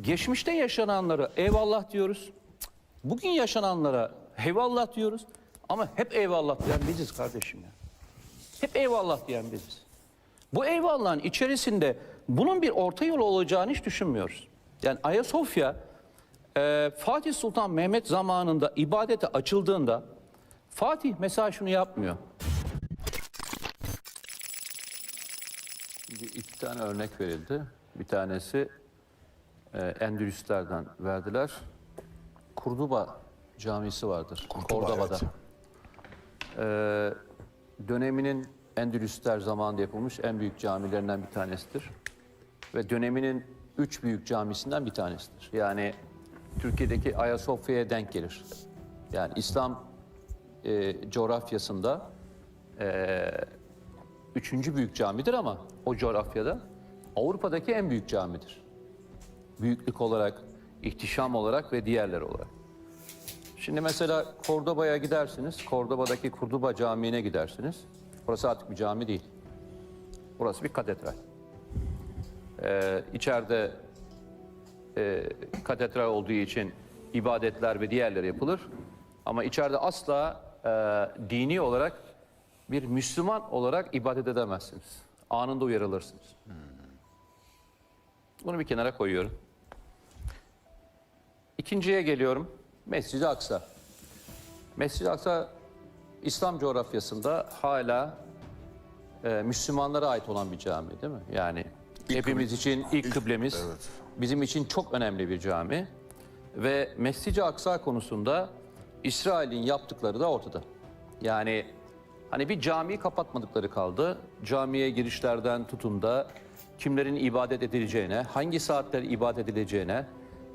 geçmişte yaşananlara eyvallah diyoruz. Bugün yaşananlara eyvallah diyoruz. Ama hep eyvallah diyen biziz kardeşim ya. Hep eyvallah diyen biziz. Bu eyvallahın içerisinde bunun bir orta yol olacağını hiç düşünmüyoruz. Yani Ayasofya e, Fatih Sultan Mehmet zamanında ibadete açıldığında Fatih mesela şunu yapmıyor. İki tane örnek verildi. Bir tanesi e, Endülüslerden verdiler. Kurduba camisi vardır. Kurtuba, Kordoba'da. evet. Ee, döneminin Endülüsler zamanında yapılmış en büyük camilerinden bir tanesidir. Ve döneminin üç büyük camisinden bir tanesidir. Yani Türkiye'deki Ayasofya'ya denk gelir. Yani İslam e, coğrafyasında e, üçüncü büyük camidir ama o coğrafyada Avrupa'daki en büyük camidir. Büyüklük olarak, ihtişam olarak ve diğerleri olarak. Şimdi mesela Kordoba'ya gidersiniz. Kordoba'daki Kurduba Camii'ne gidersiniz. Orası artık bir cami değil. Orası bir katedral. Ee, içeride e, katedral olduğu için ibadetler ve diğerleri yapılır. Ama içeride asla e, dini olarak bir Müslüman olarak ibadet edemezsiniz. Anında uyarılırsınız. Bunu bir kenara koyuyorum. İkinciye geliyorum. Mescid-i Aksa. Mescid-i Aksa İslam coğrafyasında hala e, Müslümanlara ait olan bir cami değil mi? Yani hepimiz için ilk kıblemiz. evet. Bizim için çok önemli bir cami. Ve Mescid-i Aksa konusunda İsrail'in yaptıkları da ortada. Yani hani bir camiyi kapatmadıkları kaldı. Camiye girişlerden tutun da kimlerin ibadet edileceğine, hangi saatler ibadet edileceğine,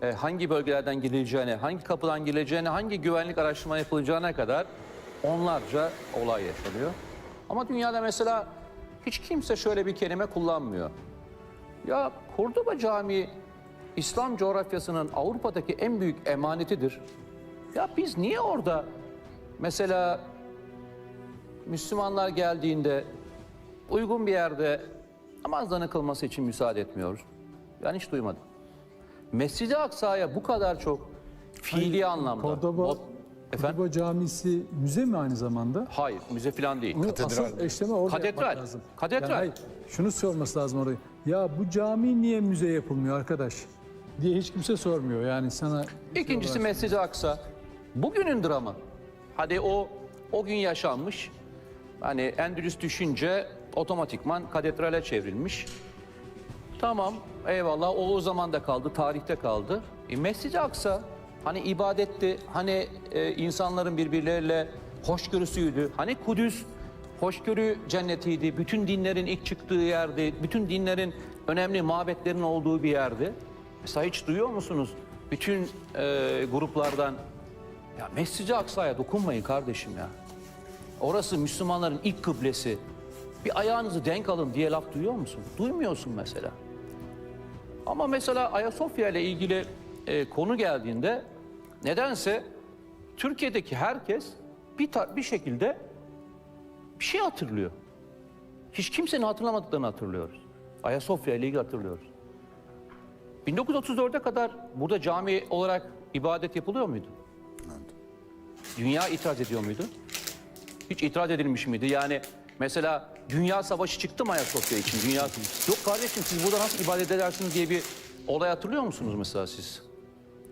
e, hangi bölgelerden girileceğine, hangi kapıdan girileceğine, hangi güvenlik araştırma yapılacağına kadar onlarca olay yaşanıyor. Ama dünyada mesela hiç kimse şöyle bir kelime kullanmıyor. Ya Kurduba Camii İslam coğrafyasının Avrupa'daki en büyük emanetidir. Ya biz niye orada mesela Müslümanlar geldiğinde uygun bir yerde namazlarını kılması için müsaade etmiyoruz? Ben hiç duymadım. Mescid-i Aksa'ya bu kadar çok fiili anlamda. Kordoba, Efendim? Kordoba Camisi müze mi aynı zamanda? Hayır, müze falan değil. Bunu Katedral. asıl eşleme orada Katedral. yapmak lazım. Katedral. Yani hayır, şunu sorması lazım orayı. Ya bu cami niye müze yapılmıyor arkadaş? Diye hiç kimse sormuyor. Yani sana İkincisi Mescid-i Aksa. Bugünün dramı. Hadi o o gün yaşanmış. Hani Endülüs düşünce otomatikman katedrale çevrilmiş. Tamam eyvallah o o zaman da kaldı, tarihte kaldı. E, Mescid-i Aksa hani ibadetti, hani e, insanların birbirleriyle hoşgörüsüydü. Hani Kudüs hoşgörü cennetiydi, bütün dinlerin ilk çıktığı yerdi, bütün dinlerin önemli mabetlerin olduğu bir yerdi. Mesela hiç duyuyor musunuz? Bütün e, gruplardan ya Mescid-i Aksa'ya dokunmayın kardeşim ya. Orası Müslümanların ilk kıblesi. Bir ayağınızı denk alın diye laf duyuyor musun? Duymuyorsun mesela. Ama mesela Ayasofya ile ilgili e, konu geldiğinde nedense Türkiye'deki herkes bir, bir şekilde bir şey hatırlıyor. Hiç kimsenin hatırlamadıklarını hatırlıyoruz. Ayasofya ile ilgili hatırlıyoruz. 1934'e kadar burada cami olarak ibadet yapılıyor muydu? Dünya itiraz ediyor muydu? Hiç itiraz edilmiş miydi? Yani mesela Dünya Savaşı çıktı mı Ayasofya için? Dünya Yok kardeşim siz burada nasıl ibadet edersiniz diye bir olay hatırlıyor musunuz mesela siz?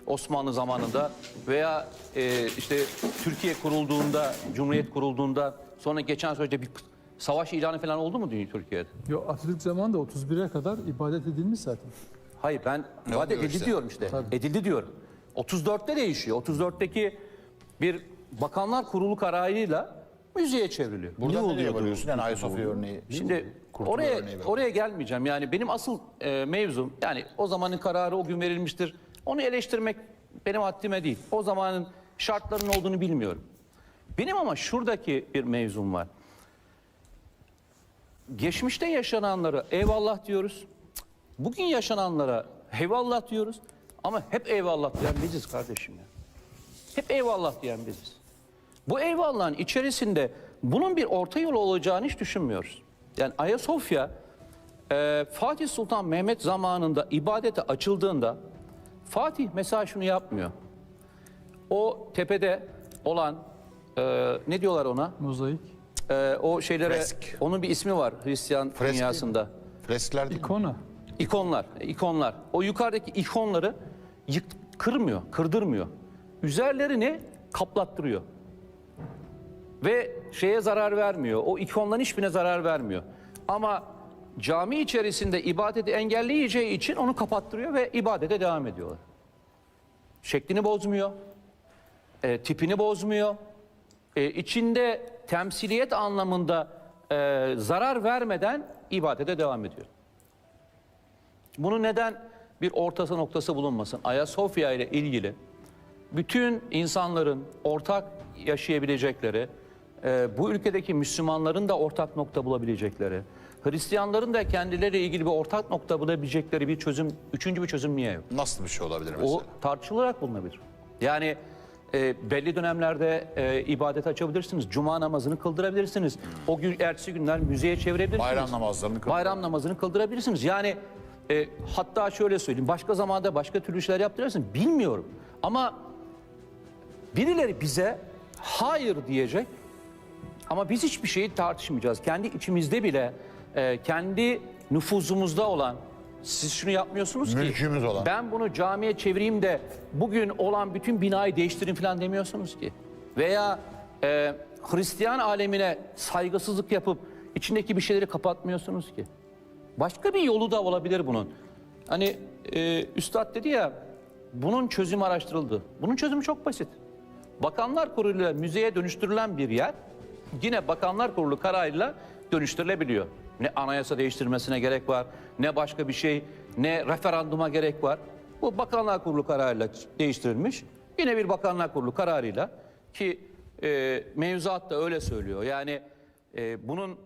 Osmanlı zamanında veya e, işte Türkiye kurulduğunda, Cumhuriyet kurulduğunda sonra geçen süreçte bir savaş ilanı falan oldu mu dünya Türkiye'de? Yo, Atatürk zamanında 31'e kadar ibadet edilmiş zaten. Hayır ben ibadet edildi işte? diyorum işte. Edildi diyorum. 34'te değişiyor. 34'teki bir bakanlar kurulu kararıyla müzeye çevriliyor. Burada Ne oluyor? varıyorsun? Yani Ayasofya örneği. Şimdi Kurtuba oraya örneği ver. oraya gelmeyeceğim. Yani benim asıl e, mevzum yani o zamanın kararı o gün verilmiştir. Onu eleştirmek benim haddime değil. O zamanın şartlarının olduğunu bilmiyorum. Benim ama şuradaki bir mevzum var. Geçmişte yaşananlara eyvallah diyoruz. Bugün yaşananlara eyvallah diyoruz. Ama hep eyvallah diyen biziz kardeşim ya. Hep eyvallah diyen biziz. Bu eyvallahın içerisinde bunun bir orta yol olacağını hiç düşünmüyoruz. Yani Ayasofya e, Fatih Sultan Mehmet zamanında ibadete açıldığında Fatih mesela şunu yapmıyor. O tepede olan e, ne diyorlar ona? Mozaik. E, o şeylere Fresk. onun bir ismi var Hristiyan Fresk dünyasında. Freskler değil mi? İkona. İkonlar, ikonlar. O yukarıdaki ikonları yık, kırmıyor, kırdırmıyor. Üzerlerini kaplattırıyor. Ve şeye zarar vermiyor. O ikonların hiçbirine zarar vermiyor. Ama cami içerisinde ibadeti engelleyeceği için onu kapattırıyor ve ibadete devam ediyorlar. Şeklini bozmuyor. e, tipini bozmuyor. E, içinde temsiliyet anlamında e, zarar vermeden ibadete devam ediyor. Bunu neden bir ortası noktası bulunmasın? Ayasofya ile ilgili bütün insanların ortak yaşayabilecekleri, e, bu ülkedeki Müslümanların da ortak nokta bulabilecekleri, Hristiyanların da kendileriyle ilgili bir ortak nokta bulabilecekleri bir çözüm, üçüncü bir çözüm niye yok? Nasıl bir şey olabilir mesela? O tartışılarak bulunabilir. Yani e, belli dönemlerde e, ibadet açabilirsiniz. Cuma namazını kıldırabilirsiniz. O gün ertesi günler müzeye çevirebilirsiniz. Bayram namazlarını kıldır- Bayram namazını kıldırabilirsiniz. Yani e, hatta şöyle söyleyeyim. Başka zamanda başka türlü işler yaptırırsınız. Bilmiyorum. Ama birileri bize hayır diyecek. Ama biz hiçbir şeyi tartışmayacağız. Kendi içimizde bile e, kendi nüfuzumuzda olan siz şunu yapmıyorsunuz ki. Mülkümüz olan. Ben bunu camiye çevireyim de bugün olan bütün binayı değiştirin falan demiyorsunuz ki. Veya e, Hristiyan alemine saygısızlık yapıp içindeki bir şeyleri kapatmıyorsunuz ki. Başka bir yolu da olabilir bunun. Hani e, Üstad dedi ya bunun çözümü araştırıldı. Bunun çözümü çok basit. Bakanlar Kurulu'yla müzeye dönüştürülen bir yer yine Bakanlar Kurulu kararıyla dönüştürülebiliyor. Ne anayasa değiştirmesine gerek var, ne başka bir şey, ne referanduma gerek var. Bu Bakanlar Kurulu kararıyla değiştirilmiş. Yine bir Bakanlar Kurulu kararıyla ki e, mevzuat da öyle söylüyor. Yani e, bunun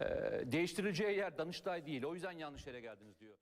e, değiştirileceği yer Danıştay değil. O yüzden yanlış yere geldiniz diyor.